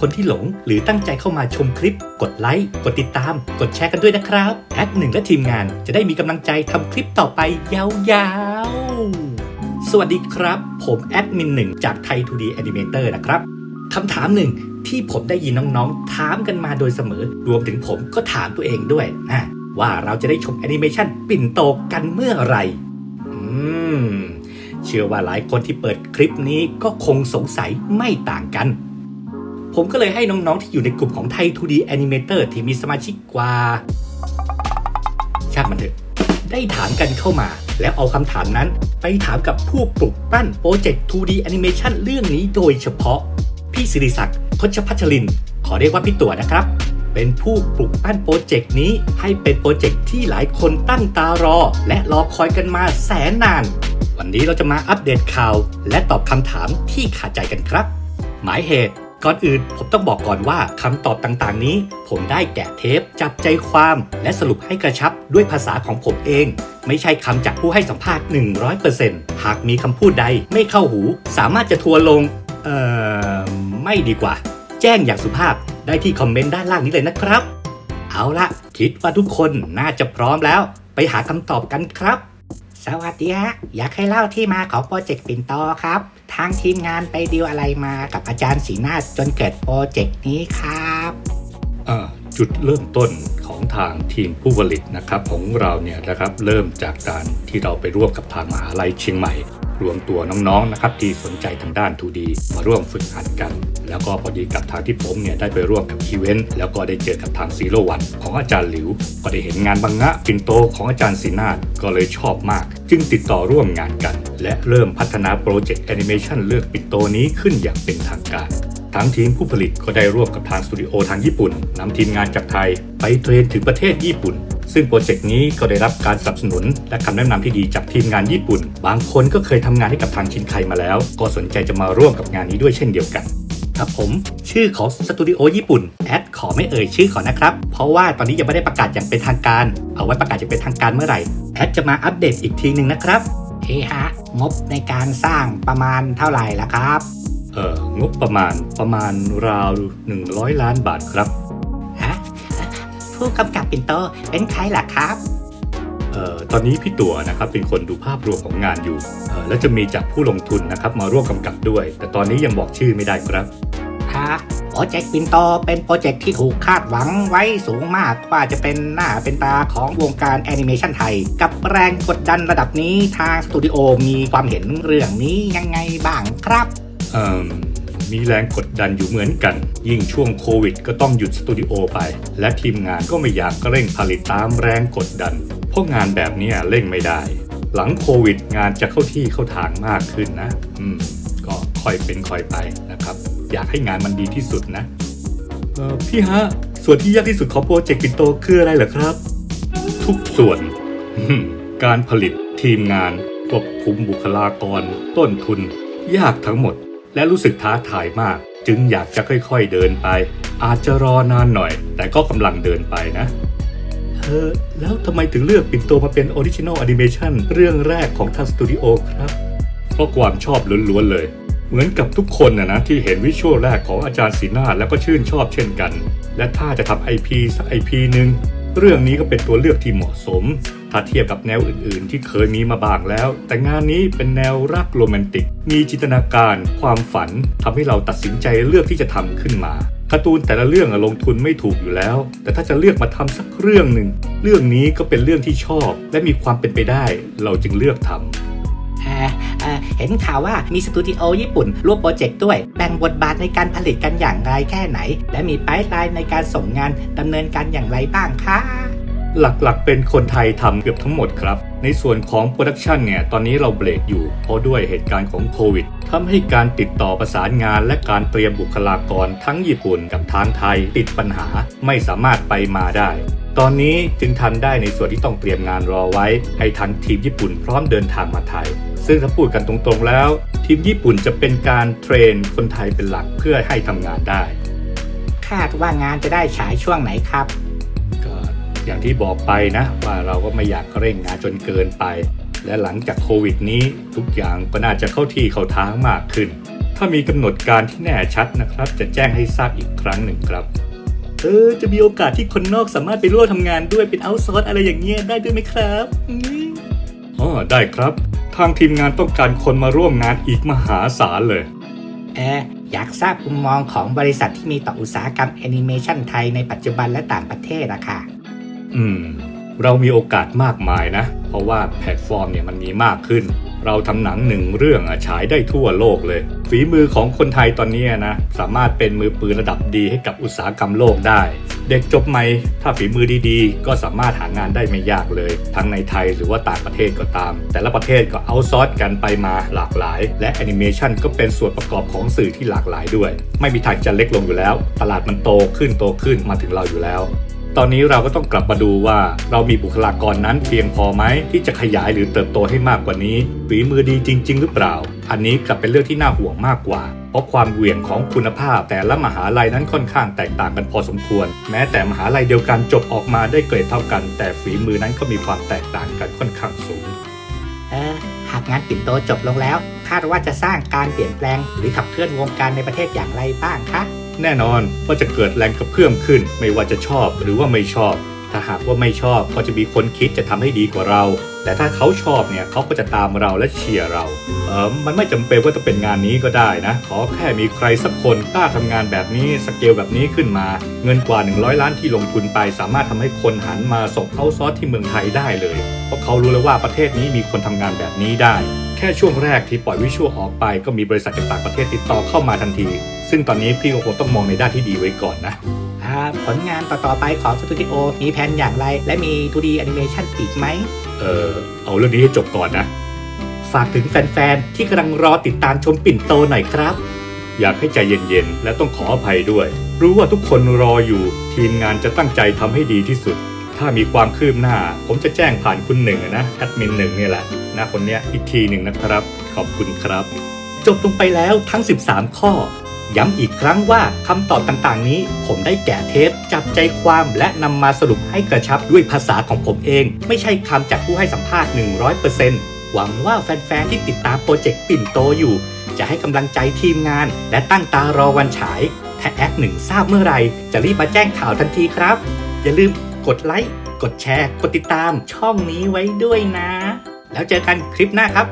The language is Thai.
คนที่หลง หรือตั้งใจเข้ามาชมคลิป กดไลค์ กดติดตาม กดแชร์กันด้วยนะครับแอดหนึ่งและทีมงานจะได้มีกำลังใจทำคลิปต่อไปยาวๆ สวัสดีครับ ผมแอดมินหนึ่งจากไทย 2D Animator นะครับคำถามหนึ่งที่ผมได้ยินน้องๆ ถามกันมาโดยเสมอ รวมถึงผมก็ถามตัวเองด้วยนะว่าเราจะได้ชมแอนิเมชันปิ่นโตกันเมื่อไหร่อืม เชื่อว่าหลายคนที่เปิดคลิปนี้ก็คงสงสัยไม่ต่างกัน ผมก็เลยให้น้องๆที่อยู่ในกลุ่มของไทย 2D Animator ที่มีสมาชิกกว่าช่างมันเถอะ ได้ถามกันเข้ามา แล้วเอาคำถามนั้น ไปถามกับผู้ปลุกปั้นโปรเจกต์ 2D Animation เรื่องนี้โดยเฉพาะ พี่สิริศักดิ์ทศพัชริน ขอเรียกว่าพี่ตัวนะครับ เป็นผู้ปลุกปั้นโปรเจกต์นี้ให้เป็นโปรเจกต์ที่หลายคนตั้งตารอ และรอคอยกันมาแสนนาน วันนี้เราจะมาอัปเดตข่าว และตอบคำถามที่ขาดใจกันครับ หมายเหตุ ก่อนอื่นผมต้องบอกก่อนว่าคำตอบต่างๆนี้ ผมได้แกะเทป จับใจความ และสรุปให้กระชับด้วยภาษาของผมเอง ไม่ใช่คำจากผู้ให้สัมภาษณ์ 100%หากมีคำพูดใดไม่เข้าหู สามารถจะทัวลง เอ่อ ไม่ดีกว่า แจ้งอย่างสุภาพได้ที่คอมเมนต์ด้านล่างนี้เลยนะครับ เอาละคิดว่าทุกคนน่าจะพร้อมแล้ว ไปหาคำตอบกันครับ สวัสดีฮะอยากให้เล่าที่มาของโปรเจกต์ปิ่นโตครับ ทางทีมงานไปดีลอะไรมากับอาจารย์ศรีนาถจนเกิดโปรเจกต์นี้ครับ อ่าจุดเริ่มต้นของทางทีมผู้ผลิตนะครับของเราเนี่ยนะครับเริ่มจากการที่เราไปร่วมกับทางมหาลัยเชียงใหม่ รวมตัวน้องๆนะครับที่สนใจทางด้าน 2D มาร่วมฝึกหัดกัน แล้วก็พอดีกับทางที่ผมเนี่ยได้ไปร่วมกับอีเวนต์แล้วก็ได้เจอกับทางซีโรวันของอาจารย์หลิว ก็ได้เห็นงานบังงะปินโตของอาจารย์สีนาฏก็เลยชอบมาก จึงติดต่อร่วมงานกัน และเริ่มพัฒนาโปรเจกต์แอนิเมชันเลือกปินโตนี้ขึ้นอย่างเป็นทางการทั้งทีมผู้ผลิตก็ได้ร่วมกับทางสตูดิโอทางญี่ปุ่นนำทีมงานจากไทย ไปเทรนถึงประเทศญี่ปุ่นซึ่งโปรเจกต์นี้ก็ได้รับการสนับสนุน และคำแนะนำที่ดีจากทีมงานญี่ปุ่น บางคนก็เคยทำงานให้กับทางชินไคมาแล้ว ก็สนใจจะมาร่วมกับงานนี้ด้วยเช่นเดียวกันครับผม ชื่อของสตูดิโอญี่ปุ่น แอดขอไม่เอ่ยชื่อขอนนะครับ เพราะว่าตอนนี้ยังไม่ได้ประกาศอย่างเป็นทางการ เอาไว้ประกาศอย่างเป็นทางการเมื่อไหร่ แอดจะมาอัปเดตอีกทีหนึ่งนะครับเฮ้ฮะ งบในการสร้างประมาณเท่าไหร่ละครับ เอ่อ งบประมาณประมาณราว 100 ล้านบาทครับฮะ ผู้กำกับปิ่นโตเป็นใครล่ะครับเอ่อตอนนี้พี่ตัวนะครับเป็นคนดูภาพรวมของงานอยู่เอ่อและจะมีจากผู้ลงทุนนะครับมาร่วมกำกับด้วย แต่ตอนนี้ยังบอกชื่อไม่ได้ครับฮะโปรเจกต์ปิ่นโตเป็นโปรเจกต์ที่ถูกคาดหวังไว้สูงมากว่าจะเป็นหน้าเป็นตาของวงการแอนิเมชันไทย กับแรงกดดันระดับนี้ทางสตูดิโอมีความเห็นเรื่องนี้ยังไงบ้างครับ เอ่อ มีแรงกดดันอยู่เหมือนกัน ยิ่งช่วงโควิดก็ต้องหยุดสตูดิโอไป และทีมงานก็ไม่อยากเร่งผลิตตามแรงกดดัน เพราะงานแบบนี้เร่งไม่ได้ หลังโควิดงานจะเข้าที่เข้าทางมากขึ้นนะ อืม ก็ค่อยเป็นค่อยไปนะครับ อยากให้งานมันดีที่สุดนะพี่ฮะ ส่วนที่ยากที่สุดของโปรเจกต์ปินโตคืออะไรเหรอครับ ทุกส่วน การผลิตทีมงานควบคุมบุคลากร ต้นทุน ยากทั้งหมด และรู้สึกท้าทายมาก จึงอยากจะค่อยๆเดินไป อาจจะรอนานหน่อย แต่ก็กำลังเดินไปนะเออแล้วทำไมถึงเลือกปิ่นโตมาเป็นออริจินอลแอนิเมชันเรื่องแรกของทางสตูดิโอครับ เพราะความชอบล้วนๆเลย เหมือนกับทุกคนนะนะที่เห็นวิชวลแรกของอาจารย์ศรีนาแล้วก็ชื่นชอบเช่นกัน และถ้าจะทำ IP สัก IP หนึ่งเรื่องนี้ก็เป็นตัวเลือกที่เหมาะสม ถ้าเทียบกับแนวอื่นๆ ที่เคยมีมาบ้างแล้ว แต่งานนี้เป็นแนวรักโรแมนติก มีจินตนาการ ความฝันทำให้เราตัดสินใจเลือกที่จะทำขึ้นมาการ์ตูนแต่ละเรื่องลงทุนไม่ถูกอยู่แล้ว แต่ถ้าจะเลือกมาทำสักเรื่องหนึ่ง เรื่องนี้ก็เป็นเรื่องที่ชอบ และมีความเป็นไปได้ เราจึงเลือกทำเอ่อเห็นข่าวว่ามีสตูดิโอญี่ปุ่นร่วมโปรเจกต์ด้วย แบ่งบทบาทในการผลิตกันอย่างไรแค่ไหน และมีไพป์ไลน์ในการส่งงานดำเนินการอย่างไรบ้างคะ หลักๆ เป็นคนไทยทำเกือบทั้งหมดครับ ในส่วนของโปรดักชันเนี่ย ตอนนี้เราเบรกอยู่ เพราะด้วยเหตุการณ์ของโควิดทำให้การติดต่อประสานงานและการเตรียมบุคลากรทั้งญี่ปุ่นกับทางไทย ติดปัญหาไม่สามารถไปมาได้ ตอนนี้จึงทำได้ในส่วนที่ต้องเตรียมงานรอไว้ ให้ทางทีมญี่ปุ่นพร้อมเดินทางมาไทย ซึ่งถ้าพูดกันตรงๆแล้ว ทีมญี่ปุ่นจะเป็นการเทรนคนไทยเป็นหลักเพื่อให้ทำงานได้ คาดว่างานจะได้ฉายช่วงไหนครับ อย่างที่บอกไปนะว่าเราก็ไม่อยากเร่งงานจนเกินไป และหลังจากโควิดนี้ทุกอย่างก็น่าจะเข้าที่เข้าทางมากขึ้น ถ้ามีกำหนดการที่แน่ชัดนะครับ จะแจ้งให้ทราบอีกครั้งหนึ่งครับ เออ จะมีโอกาสที่คนนอกสามารถไปร่วมทำงานด้วยเป็นเอาซอร์สอะไรอย่างเงี้ยได้ด้วยไหมครับอ๋อได้ครับ ทางทีมงานต้องการคนมาร่วมงานอีกมหาศาลเลยเอออยากทราบมุมมองของบริษัทที่มีต่ออุตสาหกรรมแอนิเมชันไทยในปัจจุบันและต่างประเทศอะค่ะ อืม เรามีโอกาสมากมายนะ เพราะว่าแพลตฟอร์มเนี่ยมันมีมากขึ้น เราทำหนังหนึ่งเรื่องอะฉายได้ทั่วโลกเลย ฝีมือของคนไทยตอนนี้นะ สามารถเป็นมือปืนระดับดีให้กับอุตสาหกรรมโลกได้ เด็กจบใหม่ถ้าฝีมือดีๆ ก็สามารถหางานได้ไม่ยากเลย ทั้งในไทยหรือว่าต่างประเทศก็ตาม แต่ละประเทศก็เอาซอร์สกันไปมาหลากหลาย และแอนิเมชันก็เป็นส่วนประกอบของสื่อที่หลากหลายด้วย ไม่มีทางจะเล็กลงอยู่แล้ว ตลาดมันโตขึ้นโตขึ้นมาถึงเราอยู่แล้ว ตอนนี้เราก็ต้องกลับมาดูว่าเรามีบุคลากรนั้นเพียงพอไหมที่จะขยายหรือเติบโตให้มากกว่านี้ฝีมือดีจริง ๆ หรือเปล่า อันนี้กลับเป็นเรื่องที่น่าห่วงมากกว่า เพราะความเหวี่ยงของคุณภาพ แต่ละมหาลัยนั้นค่อนข้างแตกต่างกันพอสมควร แม้แต่มหาลัยเดียวกันจบออกมาได้เกรดเท่ากัน แต่ฝีมือนั้นก็มีความแตกต่างกันค่อนข้างสูงเออหากงานปิ่นโตจบลงแล้ว คาดว่าจะสร้างการเปลี่ยนแปลง หรือขับเคลื่อนวงการในประเทศอย่างไรบ้างคะ แน่นอนว่าจะเกิดแรงกระเพื่อมขึ้น ไม่ว่าจะชอบหรือว่าไม่ชอบ ถ้าหากว่าไม่ชอบก็จะมีคนคิดจะทำให้ดีกว่าเรา แต่ถ้าเขาชอบเนี่ยเขาก็จะตามเราและเชียร์เราเออมันไม่จำเป็นว่าจะเป็นงานนี้ก็ได้นะ ขอแค่มีใครสักคนกล้าทำงานแบบนี้สเกลแบบนี้ขึ้นมา เงินกว่า 100 ล้านที่ลงทุนไป สามารถทำให้คนหันมาส่งเอาซอสที่เมืองไทยได้เลย เพราะเขารู้แล้วว่าประเทศนี้มีคนทำงานแบบนี้ได้ แค่ช่วงแรกที่ปล่อยวิชวลออกไปก็มีบริษัทจากต่างประเทศติดต่อเข้ามาทันที ซึ่งตอนนี้พี่ก็คงต้องมองในด้านที่ดีไว้ก่อนนะอ่าผลงานต่อๆไปของสตูดิโอมีแผนอย่างไร และมี 2D Animation อีกไหม เออเอาเรื่องนี้ให้จบก่อนนะ ฝากถึงแฟนๆ ที่กำลังรอติดตามชมปิ่นโตหน่อยครับ อยากให้ใจเย็นๆ และต้องขออภัยด้วย รู้ว่าทุกคนรออยู่ ทีมงานจะตั้งใจทำให้ดีที่สุด ถ้ามีความคืบหน้า ผมจะแจ้งผ่านคุณหนึ่งนะแอดมินหนึ่งเนี่ยแหละนะคนเนี้ยอีกทีหนึ่งนะครับ ขอบคุณครับ จบลงไปแล้วทั้ง 13 ข้อ ย้ำอีกครั้งว่าคำตอบต่างๆนี้ ผมได้แกะเทปจับใจความและนำมาสรุปให้กระชับด้วยภาษาของผมเอง ไม่ใช่คำจากผู้ให้สัมภาษณ์ 100%หวังว่าแฟนๆที่ติดตามโปรเจกต์ปิ่นโตอยู่ จะให้กำลังใจทีมงาน และตั้งตารอวันฉายถ้าแอดหนึ่งทราบเมื่อไหร่จะรีบมาแจ้งข่าวทันทีครับ อย่าลืม กดไลค์ กดแชร์ กดติดตามช่องนี้ไว้ด้วยนะ แล้วเจอกันคลิปหน้าครับ